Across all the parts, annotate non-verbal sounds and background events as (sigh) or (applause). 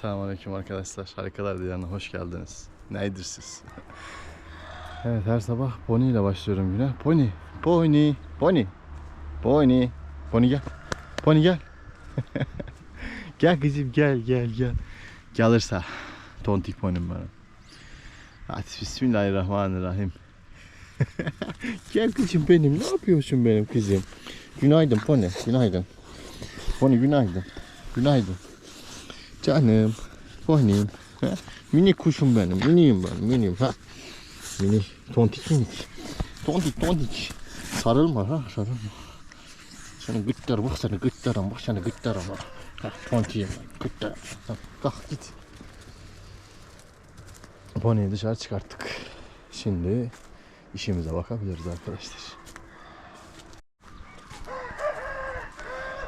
Selamünaleyküm arkadaşlar. Harikalar Diyarı'na hoş geldiniz. Neydir siz? (laughs) evet her sabah pony ile başlıyorum güne. Pony, pony, pony, pony, pony gel. Pony gel. (laughs) gel kızım gel gel gel. Gelirse tontik ponym bana. Hadi bismillahirrahmanirrahim. (laughs) gel kızım benim ne yapıyorsun benim kızım? Günaydın pony, günaydın. Pony günaydın. Günaydın. Canım. Ha? Mini kuşum benim. Miniyim ben. Miniyim. Ha? Mini. Tontik minik. Tontik tontik. Sarılma ha. Sarılma. Seni gıtlar bak seni gıtlarım. Bak seni gıtlarım ha. Tontiyim ben. Gıtlarım. Ha, Kalk git. Pony'yi dışarı çıkarttık. Şimdi işimize bakabiliriz arkadaşlar.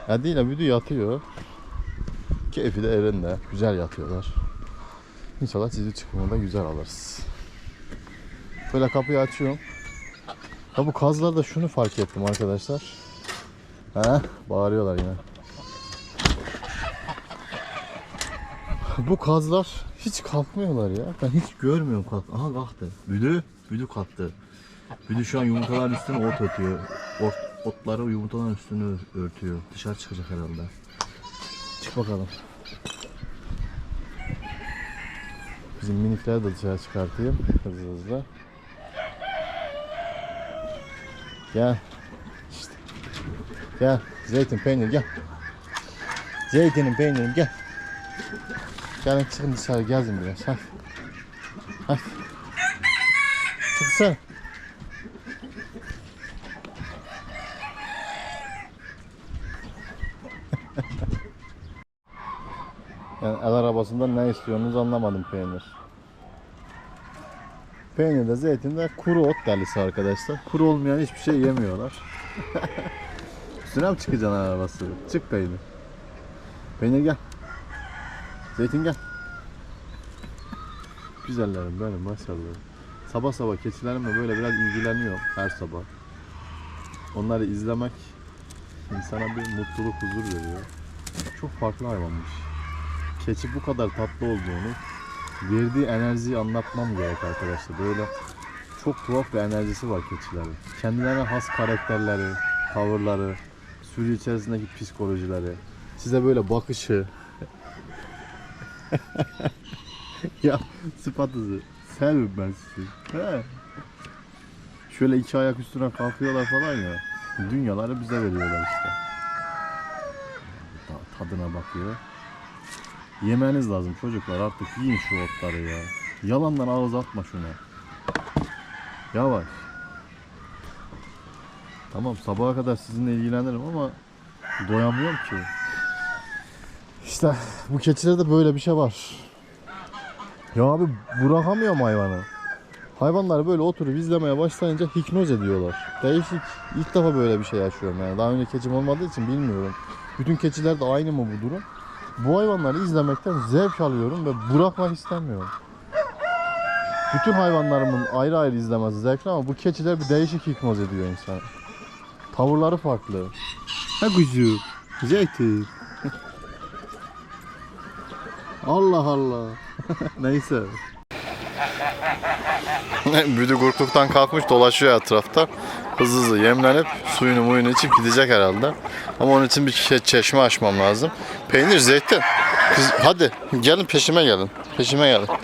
Hadi yine büdü yatıyor. Keyfi de yerinde. Güzel yatıyorlar. İnşallah sizi çıkımında güzel alırız. Böyle kapıyı açıyorum. Ya bu kazlarda şunu fark ettim arkadaşlar. He, bağırıyorlar yine. bu kazlar hiç kalkmıyorlar ya. Ben hiç görmüyorum kalk. Aha kalktı. Büdü, büdü kalktı. Büdü şu an yumurtaların üstüne ot örtüyor. Ot, otları yumurtaların üstünü örtüyor. Dışarı çıkacak herhalde. Çık bakalım. Bizim minikleri de dışarı çıkartayım hızlı hızlı. Gel. İşte. Gel. Zeytin peynir gel. Zeytinin peynirim gel. Gelin çıkın dışarı gezin biraz. Hadi. Hadi. Çık el arabasından ne istiyorsunuz anlamadım peynir. Peynir de zeytin de kuru ot delisi arkadaşlar. Kuru olmayan hiçbir şey yemiyorlar. (laughs) Üstüne mi çıkacaksın arabası? Çık peynir. Peynir gel. Zeytin gel. Güzellerim benim maşallah. Sabah sabah keçilerimle böyle biraz ilgileniyorum her sabah. Onları izlemek insana bir mutluluk, huzur veriyor. Çok farklı hayvanmış keçi bu kadar tatlı olduğunu verdiği enerjiyi anlatmam gerek arkadaşlar. Böyle çok tuhaf bir enerjisi var keçilerin. Kendilerine has karakterleri, tavırları, sürü içerisindeki psikolojileri, size böyle bakışı. (laughs) ya sıfatısı. Sevim ben sizi. He. Şöyle iki ayak üstüne kalkıyorlar falan ya. Dünyaları bize veriyorlar işte. Tadına bakıyor. Yemeniz lazım çocuklar artık yiyin şu otları ya. Yalandan ağız atma şuna. Yavaş. Tamam sabaha kadar sizinle ilgilenirim ama doyamıyorum ki. İşte bu keçilerde böyle bir şey var. Ya abi bırakamıyorum hayvanı. Hayvanlar böyle oturup izlemeye başlayınca hipnoz ediyorlar. Değişik. İlk defa böyle bir şey yaşıyorum yani. Daha önce keçim olmadığı için bilmiyorum. Bütün keçilerde aynı mı bu durum? Bu hayvanları izlemekten zevk alıyorum ve bırakmak istemiyorum. Bütün hayvanlarımın ayrı ayrı izlemesi zevkli ama bu keçiler bir değişik hipnoz ediyor insan. Tavırları farklı. Ha kuzu. Zeytin. Allah Allah. (laughs) Neyse. (laughs) Büdü kurkluktan kalkmış dolaşıyor etrafta. Hızlı hızlı yemlenip suyunu muyunu içip gidecek herhalde. Ama onun için bir çe- çeşme açmam lazım. Peynir, zeytin. Kız, hadi gelin peşime gelin. Peşime gelin. (laughs)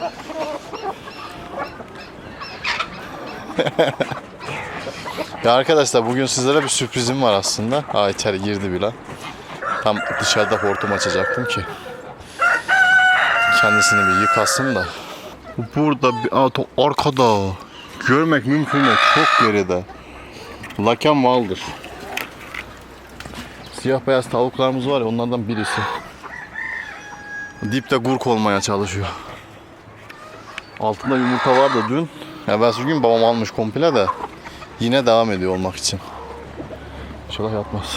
ya arkadaşlar bugün sizlere bir sürprizim var aslında. Ha içeri girdi bile. Tam dışarıda hortum açacaktım ki. Kendisini bir yıkasın da. Burada bir auto arkada. Görmek mümkün mü? Çok geride. Laken Valdır. Siyah beyaz tavuklarımız var ya onlardan birisi. Dipte gurk olmaya çalışıyor. Altında yumurta vardı dün. Evvelsi gün babam almış komple de yine devam ediyor olmak için. İnşallah yatmaz.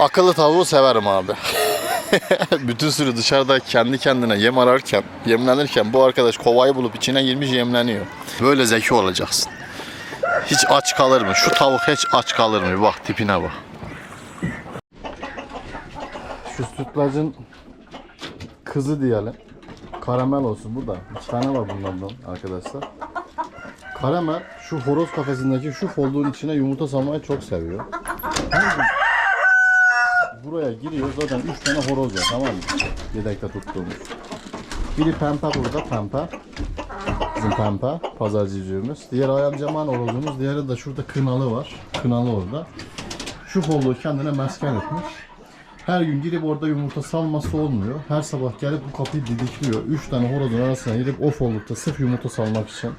Akıllı tavuğu severim abi. (laughs) Bütün sürü dışarıda kendi kendine yem ararken, yemlenirken bu arkadaş kovayı bulup içine girmiş yemleniyor. Böyle zeki olacaksın. Hiç aç kalır mı? Şu tavuk hiç aç kalır mı? Bak tipine bak. Şu sütlacın kızı diyelim. Karamel olsun bu da. İki tane var bunlardan arkadaşlar. Karamel şu horoz kafesindeki şu folduğun içine yumurta salmayı çok seviyor. Buraya giriyor zaten 3 tane horoz var tamam mı? Yedekte tuttuğumuz. Biri pempe burada pempe. Bizim pempe pazarcıcığımız. Diğer ayam cemal horozumuz. Diğeri de şurada kınalı var. Kınalı orada. Şu folluğu kendine mesken etmiş. Her gün girip orada yumurta salması olmuyor. Her sabah gelip bu kapıyı didikliyor. 3 tane horozun arasına girip o follukta sırf yumurta salmak için.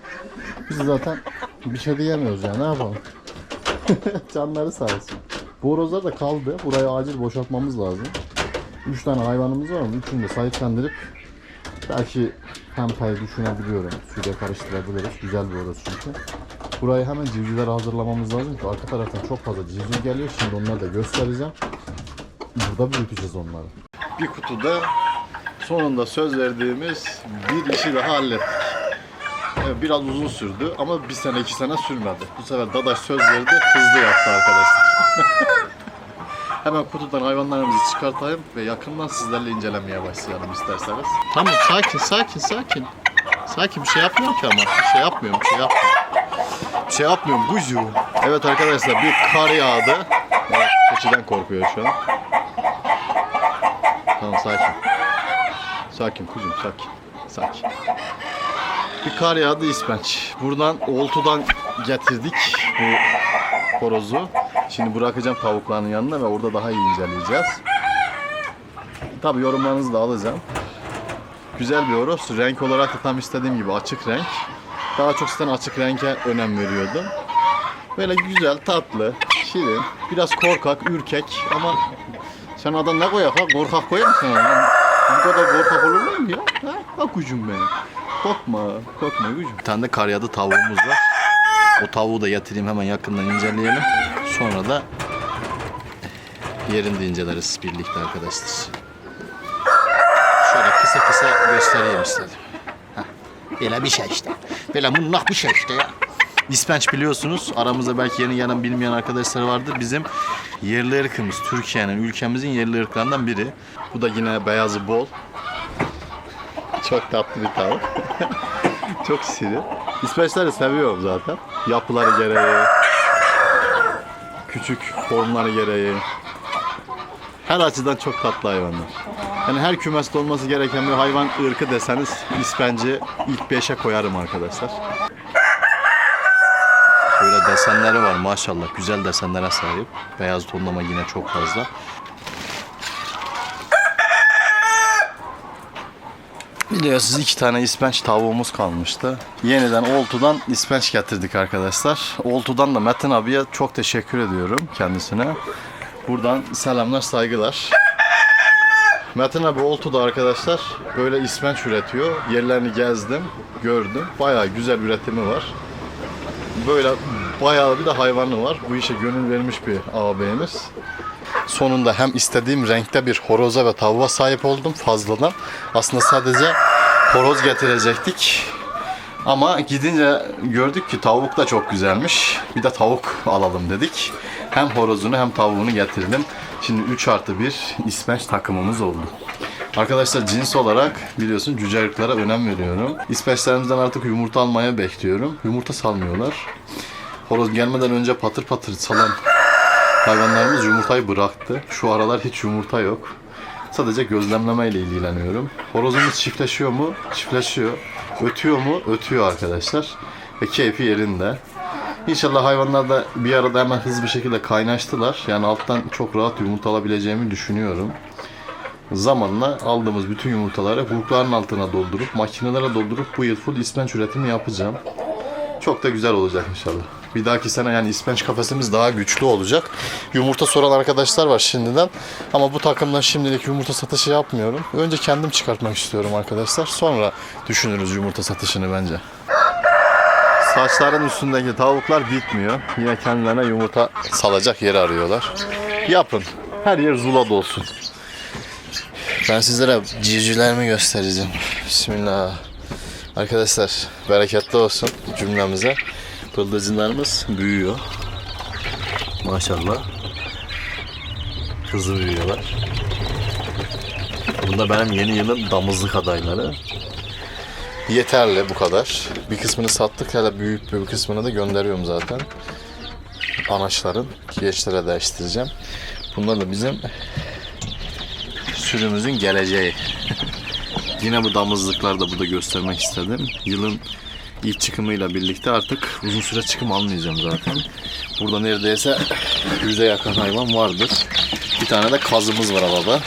Biz zaten bir şey diyemiyoruz ya ne yapalım. (laughs) Canları sağ olsun. Bu horozlar da kaldı. Burayı acil boşaltmamız lazım. 3 tane hayvanımız var ama üçünü de sahiplendirip belki pempayı düşünebiliyorum. Suyla karıştırabiliriz. Güzel bir horoz çünkü. Burayı hemen civcivlere hazırlamamız lazım ki arka taraftan çok fazla civciv geliyor. Şimdi onları da göstereceğim. Burada büyüteceğiz onları. Bir kutuda sonunda söz verdiğimiz bir işi daha hallettik. Evet, biraz uzun sürdü ama bir sene iki sene sürmedi. Bu sefer Dadaş söz verdi, hızlı yaptı arkadaşlar. (laughs) Hemen kutudan hayvanlarımızı çıkartayım ve yakından sizlerle incelemeye başlayalım isterseniz. Tamam sakin sakin sakin. Sakin bir şey yapmıyorum ki ama. Bir şey yapmıyorum bir şey yapmıyorum. Bir şey yapmıyorum kuzu. Evet arkadaşlar bir kar yağdı. Evet, keçiden korkuyor şu an. Tamam sakin. Sakin kuzum sakin. Sakin. Bir kar yağdı ispenç. Buradan oltudan getirdik bu horozu. Şimdi bırakacağım tavukların yanına ve orada daha iyi inceleyeceğiz. Tabi yorumlarınızı da alacağım. Güzel bir horoz. Renk olarak da tam istediğim gibi açık renk. Daha çok zaten açık renge önem veriyordum. Böyle güzel, tatlı, şirin, biraz korkak, ürkek ama sen adam ne koyak ha? Korkak koyar mısın? Bu kadar korkak olur mu ya? Ha? Ha kucum benim. Korkma, korkma kucum. Bir tane de karyadı tavuğumuz var. O tavuğu da getireyim hemen yakından inceleyelim. Sonra da yerinde inceleriz birlikte arkadaşlar. Şöyle kısa kısa göstereyim istedim. Heh, Böyle bir şey işte. Böyle munnak bir şey işte ya. İspenç biliyorsunuz. Aramızda belki yeni gelen bilmeyen arkadaşlar vardır. Bizim yerli ırkımız. Türkiye'nin, ülkemizin yerli ırklarından biri. Bu da yine beyazı bol. Çok tatlı bir tavuk. (laughs) Çok siri. İsveçleri seviyorum zaten. Yapıları gereği, küçük formları gereği. Her açıdan çok tatlı hayvanlar. Yani her kümeste olması gereken bir hayvan ırkı deseniz ispenci ilk beşe koyarım arkadaşlar. Böyle desenleri var maşallah. Güzel desenlere sahip. Beyaz tonlama yine çok fazla. Biliyorsunuz iki tane ispenç tavuğumuz kalmıştı. Yeniden Oltu'dan ispenç getirdik arkadaşlar. Oltu'dan da Metin abiye çok teşekkür ediyorum kendisine. Buradan selamlar, saygılar. Metin abi Oltu'da arkadaşlar böyle ispenç üretiyor. Yerlerini gezdim, gördüm. Bayağı güzel üretimi var. Böyle bayağı bir de hayvanı var. Bu işe gönül vermiş bir ağabeyimiz. Sonunda hem istediğim renkte bir horoza ve tavuğa sahip oldum fazladan. Aslında sadece horoz getirecektik. Ama gidince gördük ki tavuk da çok güzelmiş. Bir de tavuk alalım dedik. Hem horozunu hem tavuğunu getirdim. Şimdi 3 artı 1 ispenç takımımız oldu. Arkadaşlar cins olarak biliyorsun cüce önem veriyorum. İspençlerimizden artık yumurta almaya bekliyorum. Yumurta salmıyorlar. Horoz gelmeden önce patır patır salan hayvanlarımız yumurtayı bıraktı. Şu aralar hiç yumurta yok. Sadece gözlemleme ile ilgileniyorum. Horozumuz çiftleşiyor mu? Çiftleşiyor. Ötüyor mu? Ötüyor arkadaşlar. Ve keyfi yerinde. İnşallah hayvanlar da bir arada hemen hızlı bir şekilde kaynaştılar. Yani alttan çok rahat yumurta alabileceğimi düşünüyorum. Zamanla aldığımız bütün yumurtaları bulukların altına doldurup, makinelere doldurup bu yıl full ispenç üretimi yapacağım. Çok da güzel olacak inşallah. Bir dahaki sene yani ispenç kafesimiz daha güçlü olacak. Yumurta soran arkadaşlar var şimdiden. Ama bu takımdan şimdilik yumurta satışı yapmıyorum. Önce kendim çıkartmak istiyorum arkadaşlar. Sonra düşünürüz yumurta satışını bence. Saçların üstündeki tavuklar bitmiyor. Yine kendilerine yumurta salacak yer arıyorlar. Yapın. Her yer zula dolsun. Ben sizlere civcivlerimi göstereceğim. Bismillah. Arkadaşlar bereketli olsun cümlemize. Bıldırcınlarımız büyüyor. Maşallah. Hızlı büyüyorlar. Bunda benim yeni yılın damızlık adayları. Yeterli bu kadar. Bir kısmını sattık hele büyük bir kısmını da gönderiyorum zaten. Anaçların kiyeçlere değiştireceğim. Bunlar da bizim sürümüzün geleceği. (laughs) Yine bu damızlıklar da burada göstermek istedim. Yılın ilk çıkımıyla birlikte artık uzun süre çıkım almayacağım zaten. Burada neredeyse yüze yakın hayvan vardır. Bir tane de kazımız var arada.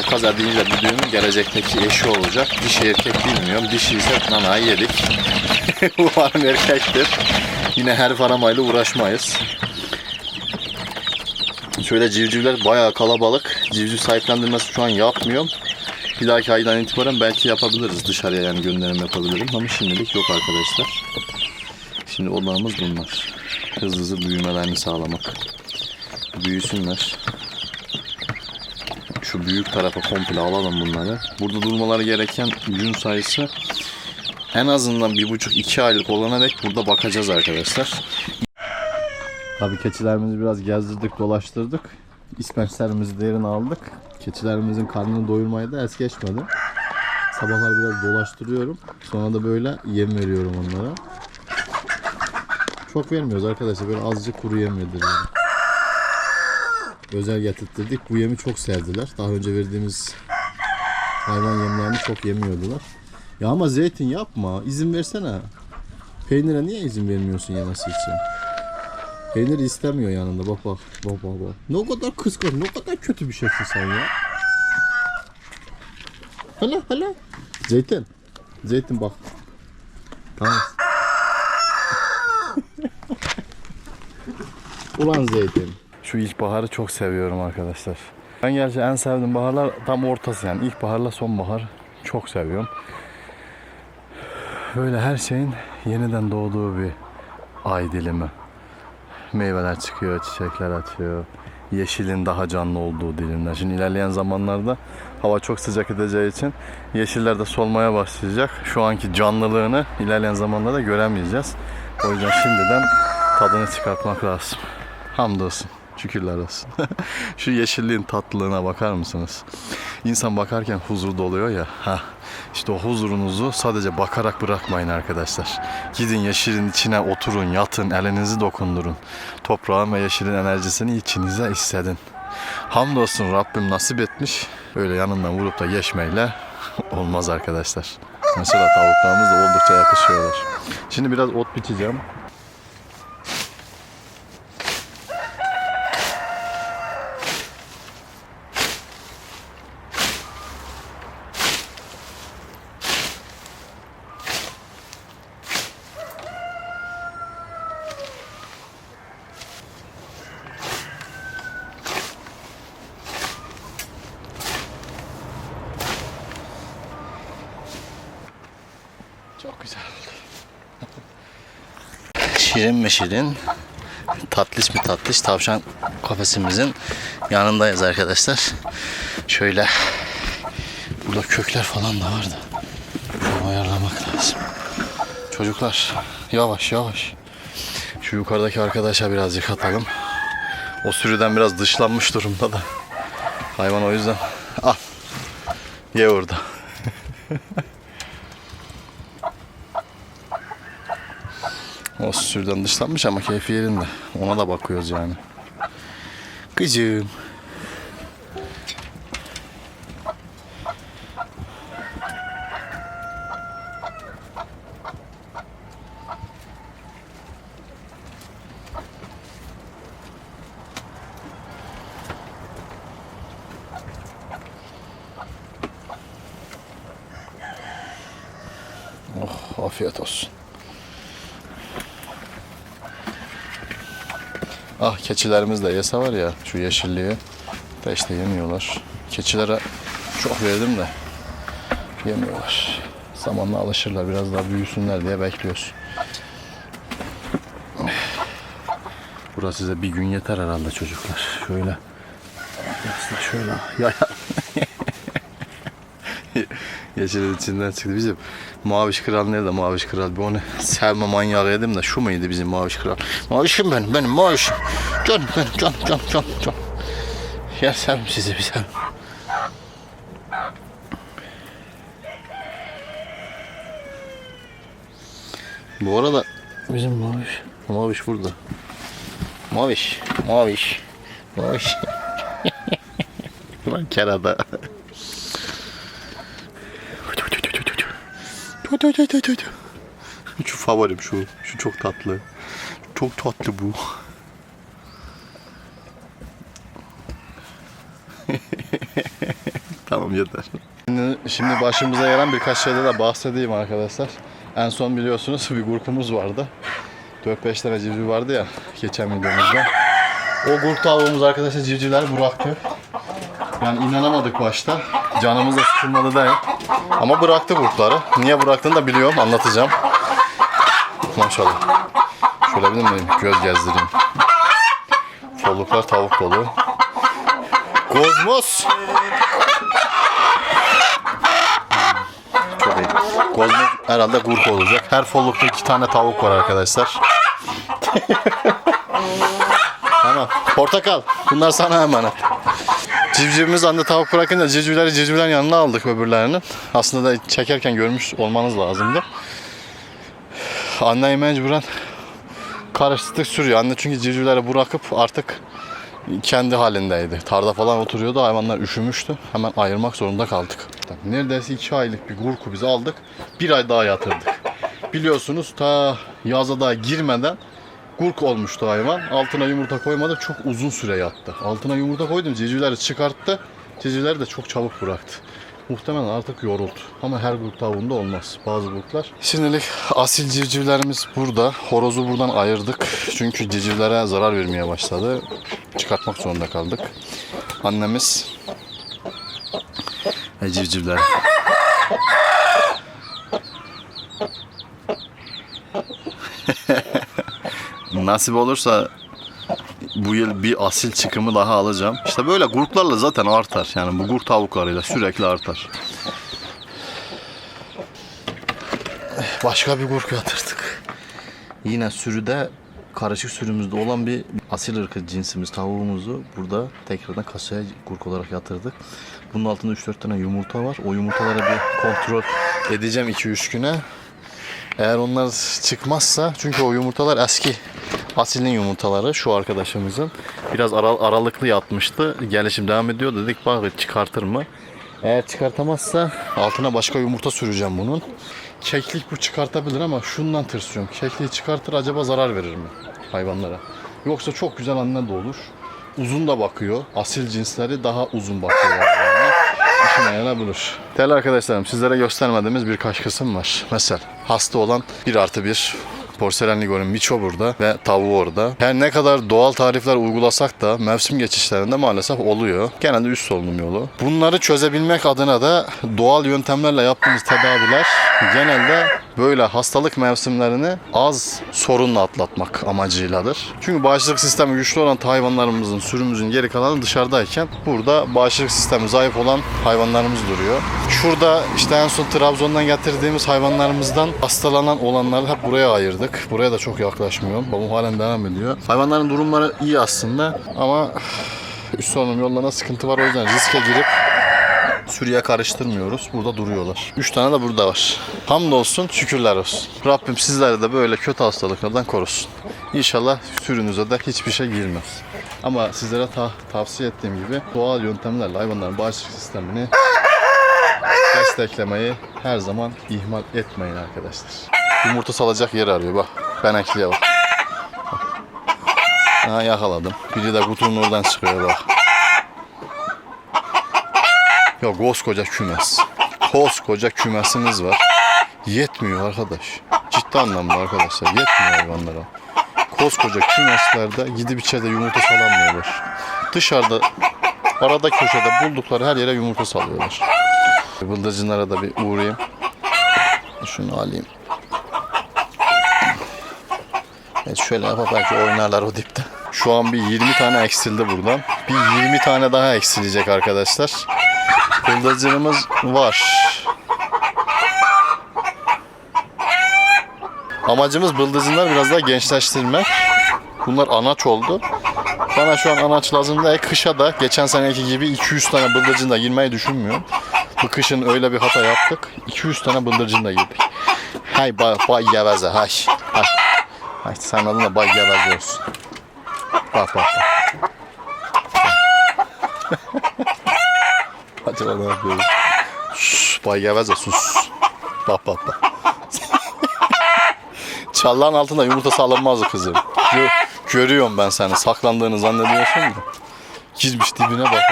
O kaz adıyla büdüğümün gelecekteki eşi olacak. Dişi erkek bilmiyorum. Dişi ise nanayı yedik. (laughs) Umarım erkektir. Yine her faramayla uğraşmayız. Şöyle civcivler bayağı kalabalık. Civciv sahiplendirmesi şu an yapmıyorum. Bir dahaki aydan itibaren belki yapabiliriz dışarıya yani gönderim yapabilirim ama şimdilik yok arkadaşlar. Şimdi odamız bunlar. Hızlı hızlı büyümelerini sağlamak. Büyüsünler. Şu büyük tarafa komple alalım bunları. Burada durmaları gereken gün sayısı en azından bir buçuk iki aylık olana dek burada bakacağız arkadaşlar. Tabii keçilerimizi biraz gezdirdik, dolaştırdık. İspençlerimizi derin aldık. Keçilerimizin karnını doyurmayı da es geçmedi. Sabahlar biraz dolaştırıyorum. Sonra da böyle yem veriyorum onlara. Çok vermiyoruz arkadaşlar. Böyle azıcık kuru yem yediriyorum. Özel getirttirdik. Bu yemi çok sevdiler. Daha önce verdiğimiz hayvan yemlerini çok yemiyordular. Ya ama zeytin yapma. İzin versene. Peynire niye izin vermiyorsun yemesi için? Peynir istemiyor yanında. Bak bak. Bak bak bak. Ne kadar kıskan. Ne kadar kötü bir şeysin sen ya. Hala hala. Zeytin. Zeytin bak. Tamam. (laughs) Ulan zeytin. Şu ilkbaharı çok seviyorum arkadaşlar. Ben gerçi en sevdiğim baharlar tam ortası yani. İlkbaharla sonbahar çok seviyorum. Böyle her şeyin yeniden doğduğu bir ay dilimi meyveler çıkıyor, çiçekler açıyor. Yeşilin daha canlı olduğu dilimler. Şimdi ilerleyen zamanlarda hava çok sıcak edeceği için yeşiller de solmaya başlayacak. Şu anki canlılığını ilerleyen zamanlarda göremeyeceğiz. O yüzden şimdiden tadını çıkartmak lazım. Hamdolsun. Şükürler olsun. (laughs) Şu yeşilliğin tatlılığına bakar mısınız? İnsan bakarken huzur doluyor ya. Ha. İşte o huzurunuzu sadece bakarak bırakmayın arkadaşlar. Gidin yeşilin içine oturun, yatın, elinizi dokundurun. Toprağın ve yeşilin enerjisini içinize hissedin. Hamdolsun Rabbim nasip etmiş. Öyle yanından vurup da geçmeyle (laughs) olmaz arkadaşlar. Mesela tavuklarımız da oldukça yakışıyorlar. Şimdi biraz ot biçeceğim. Çok güzel oldu. Şirin mi şirin, tatlış mı tatlış tavşan kafesimizin yanındayız arkadaşlar. Şöyle burada kökler falan da vardı. Şunu ayarlamak lazım. Çocuklar yavaş yavaş. Şu yukarıdaki arkadaşa birazcık atalım. O sürüden biraz dışlanmış durumda da. Hayvan o yüzden al. Ye orada. (laughs) O sürüden dışlanmış ama keyfi yerinde. Ona da bakıyoruz yani. Kızım. Ah keçilerimiz de yese var ya şu yeşilliği da işte yemiyorlar. Keçilere çok verdim de yemiyorlar. Zamanla alışırlar biraz daha büyüsünler diye bekliyoruz. Burası size bir gün yeter herhalde çocuklar. Şöyle aslında şöyle ya (laughs) Yeşilin içinden çıktı bizim Maviş Kral nerede Maviş Kral? Bir onu sevme manyağı yedim de şu muydu bizim Maviş Kral? O işim benim, benim o işim. Canım benim, canım, canım, canım, canım. Ya sevim sizi bir sevim. Bu arada bizim Maviş. Maviş burada. Maviş, Maviş, Maviş. Lan kerada. Şu favorim şu. Şu çok tatlı. Çok tatlı bu. (laughs) tamam yeter. Şimdi, şimdi başımıza gelen birkaç şeyde de bahsedeyim arkadaşlar. En son biliyorsunuz bir grupumuz vardı. 4-5 tane civciv vardı ya geçen videomuzda. O grup tavuğumuz arkadaşlar civcivler bıraktı. Yani inanamadık başta. Canımız da sıkılmadı değil. Ama bıraktı grupları. Niye bıraktığını da biliyorum anlatacağım. Maşallah. Şöyle miyim? Göz gezdireyim. Folluklar tavuk dolu. Kozmos. Çok iyi. Kozmos herhalde grup olacak. Her follukta iki tane tavuk var arkadaşlar. (laughs) tamam. Portakal. Bunlar sana emanet. Civcivimiz anne tavuk bırakınca civcivleri civcivlerin yanına aldık öbürlerinin. Aslında da çekerken görmüş olmanız lazımdı. Anneyi mecburen karıştırdık sürüyor. Anne çünkü civcivleri bırakıp artık kendi halindeydi. Tarda falan oturuyordu. Hayvanlar üşümüştü. Hemen ayırmak zorunda kaldık. Neredeyse iki aylık bir gurku biz aldık. Bir ay daha yatırdık. Biliyorsunuz ta yaza daha girmeden gurk olmuştu hayvan. Altına yumurta koymadı. Çok uzun süre yattı. Altına yumurta koydum. Civcivleri çıkarttı. Civcivleri de çok çabuk bıraktı. Muhtemelen artık yoruldu. Ama her grup tavuğunda olmaz. Bazı gruplar. Şimdilik asil civcivlerimiz burada. Horozu buradan ayırdık. Çünkü civcivlere zarar vermeye başladı. Çıkartmak zorunda kaldık. Annemiz ve civcivler. (laughs) Nasip olursa bu yıl bir asil çıkımı daha alacağım. İşte böyle gruplarla zaten artar. Yani bu grup tavuklarıyla sürekli artar. Başka bir grup yatırdık. Yine sürüde karışık sürümüzde olan bir asil ırkı cinsimiz tavuğumuzu burada tekrardan kasaya gurk olarak yatırdık. Bunun altında 3-4 tane yumurta var. O yumurtaları bir kontrol edeceğim 2-3 güne. Eğer onlar çıkmazsa çünkü o yumurtalar eski asilin yumurtaları şu arkadaşımızın biraz ara- aralıklı yatmıştı. Gelişim devam ediyor dedik bak çıkartır mı? Eğer çıkartamazsa altına başka yumurta süreceğim bunun. Keklik bu çıkartabilir ama şundan tırsıyorum. Kekliği çıkartır acaba zarar verir mi hayvanlara? Yoksa çok güzel anne de olur. Uzun da bakıyor. Asil cinsleri daha uzun bakıyorlar. İşine yarabilir. Değerli arkadaşlarım sizlere göstermediğimiz birkaç kısım var. Mesela hasta olan 1 artı 1 Porselen Ligor'un Miço burada ve tavuğu orada. Her ne kadar doğal tarifler uygulasak da mevsim geçişlerinde maalesef oluyor. Genelde üst solunum yolu. Bunları çözebilmek adına da doğal yöntemlerle yaptığımız tedaviler genelde böyle hastalık mevsimlerini az sorunla atlatmak amacıyladır. Çünkü bağışıklık sistemi güçlü olan hayvanlarımızın, sürümüzün geri kalanı dışarıdayken burada bağışıklık sistemi zayıf olan hayvanlarımız duruyor. Şurada işte en son Trabzon'dan getirdiğimiz hayvanlarımızdan hastalanan olanları hep buraya ayırdık. Buraya da çok yaklaşmıyorum. Babam halen devam ediyor. Hayvanların durumları iyi aslında ama üst solunum yollarına sıkıntı var. O yüzden riske girip sürüye karıştırmıyoruz. Burada duruyorlar. 3 tane de burada var. Hamdolsun, şükürler olsun. Rabbim sizleri de böyle kötü hastalıklardan korusun. İnşallah sürünüze de hiçbir şey girmez. Ama sizlere ta- tavsiye ettiğim gibi doğal yöntemlerle hayvanların bağışıklık sistemini desteklemeyi her zaman ihmal etmeyin arkadaşlar. Yumurta salacak yer arıyor bak. Ben ekliye bak. Ha yakaladım. Biri de kutunun oradan çıkıyor bak. Ya koskoca kümes. Koskoca kümesimiz var. Yetmiyor arkadaş. Ciddi anlamda arkadaşlar. Yetmiyor hayvanlara. Koskoca kümeslerde gidip içeride yumurta salamıyorlar. Dışarıda arada köşede buldukları her yere yumurta salıyorlar. Bıldırcınlara da bir uğrayayım. Şunu alayım. Evet şöyle yapıp belki oynarlar o dipte. Şu an bir 20 tane eksildi buradan. Bir 20 tane daha eksilecek arkadaşlar. Bıldırcınımız var. Amacımız bıldırcınlar biraz daha gençleştirmek. Bunlar anaç oldu. Bana şu an anaç lazım değil. Kışa da geçen seneki gibi 200 tane bıldırcın da girmeyi düşünmüyorum. Bu kışın öyle bir hata yaptık. 200 tane bıldırcın da girdik. Hay bay, bay geveze hay. Hay. Hay sen adına bay geveze olsun. Bak bak bak. Bana ne yapıyoruz? Şşş, bay geveze sus. Bak bak bak. (laughs) Çallağın altında yumurta salınmaz kızım. Gö- görüyorum ben seni. Saklandığını zannediyorsun da. Gizmiş dibine bak.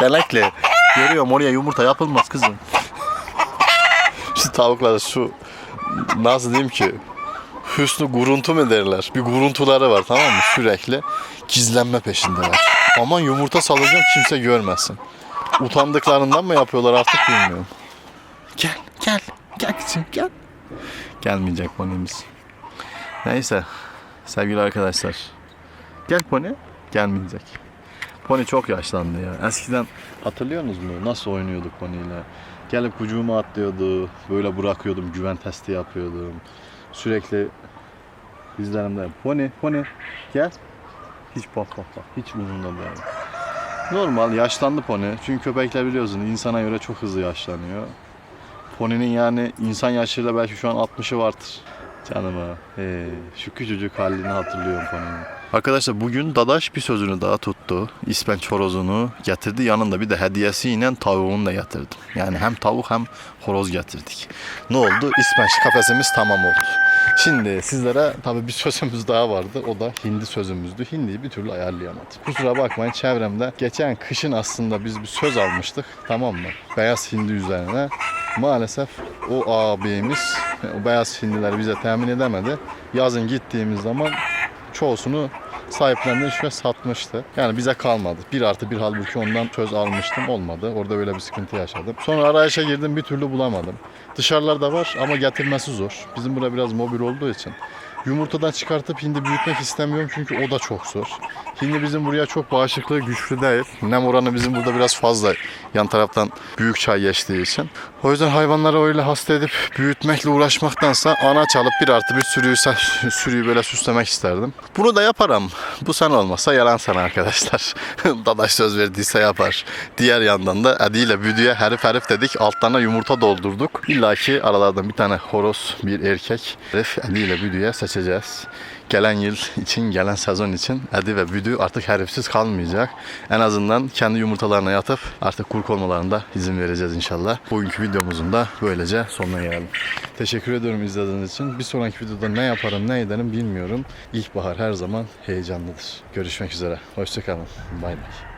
Belekle. Görüyorum oraya yumurta yapılmaz kızım. Şu tavuklar şu nasıl diyeyim ki hüsnü guruntu mu derler? Bir guruntuları var tamam mı sürekli. Gizlenme peşindeler. Aman yumurta salacağım kimse görmesin. Utandıklarından mı yapıyorlar artık bilmiyorum. Gel gel gel kızım gel. Gelmeyecek ponimiz. Neyse sevgili arkadaşlar. Gel pony. Gelmeyecek. Pony çok yaşlandı ya. Eskiden hatırlıyorsunuz mu? Nasıl oynuyorduk poniyle? Gelip kucağıma atlıyordu. Böyle bırakıyordum. Güven testi yapıyordum. Sürekli izlerimde. Pony, pony gel. Hiç bak bak bak. Hiç umurumda değil. Normal yaşlandı pony. Çünkü köpekler biliyorsun insana göre çok hızlı yaşlanıyor. Pony'nin yani insan yaşıyla belki şu an 60'ı vardır. Canım ha. Hey, şu küçücük halini hatırlıyorum Pony'nin. Arkadaşlar bugün Dadaş bir sözünü daha tuttu. İspenç horozunu getirdi. Yanında bir de hediyesiyle tavuğunu da getirdim. Yani hem tavuk hem horoz getirdik. Ne oldu? İspenç kafesimiz tamam oldu. Şimdi sizlere tabii bir sözümüz daha vardı. O da hindi sözümüzdü. Hindiyi bir türlü ayarlayamadık. Kusura bakmayın çevremde geçen kışın aslında biz bir söz almıştık. Tamam mı? Beyaz hindi üzerine. Maalesef o abimiz o beyaz hindileri bize temin edemedi. Yazın gittiğimiz zaman çoğusunu sahiplenmiş ve satmıştı. Yani bize kalmadı. Bir artı bir halbuki ondan söz almıştım olmadı. Orada öyle bir sıkıntı yaşadım. Sonra arayışa girdim bir türlü bulamadım. Dışarılarda var ama getirmesi zor. Bizim burada biraz mobil olduğu için. Yumurtadan çıkartıp hindi büyütmek istemiyorum çünkü o da çok zor. Hindi bizim buraya çok bağışıklığı güçlü değil. Nem oranı bizim burada biraz fazla yan taraftan büyük çay geçtiği için. O yüzden hayvanları öyle hasta edip büyütmekle uğraşmaktansa ana çalıp bir artı bir sürüyü, sürüyü böyle süslemek isterdim. Bunu da yaparım. Bu sen olmazsa yalan sana arkadaşlar. (laughs) Dadaş söz verdiyse yapar. Diğer yandan da Edi ile Büdü'ye herif herif dedik. Altlarına yumurta doldurduk. İlla ki aralardan bir tane horoz, bir erkek. Herif Edi ile Büdü'ye seçeceğiz. Gelen yıl için, gelen sezon için Edi ve Büdü artık herifsiz kalmayacak. En azından kendi yumurtalarına yatıp artık kurk olmalarına izin vereceğiz inşallah. Bugünkü videomuzun da böylece sonuna gelelim. Teşekkür ediyorum izlediğiniz için. Bir sonraki videoda ne yaparım, ne ederim bilmiyorum. İlkbahar her zaman heyecanlıdır. Görüşmek üzere. Hoşçakalın. Bay bay.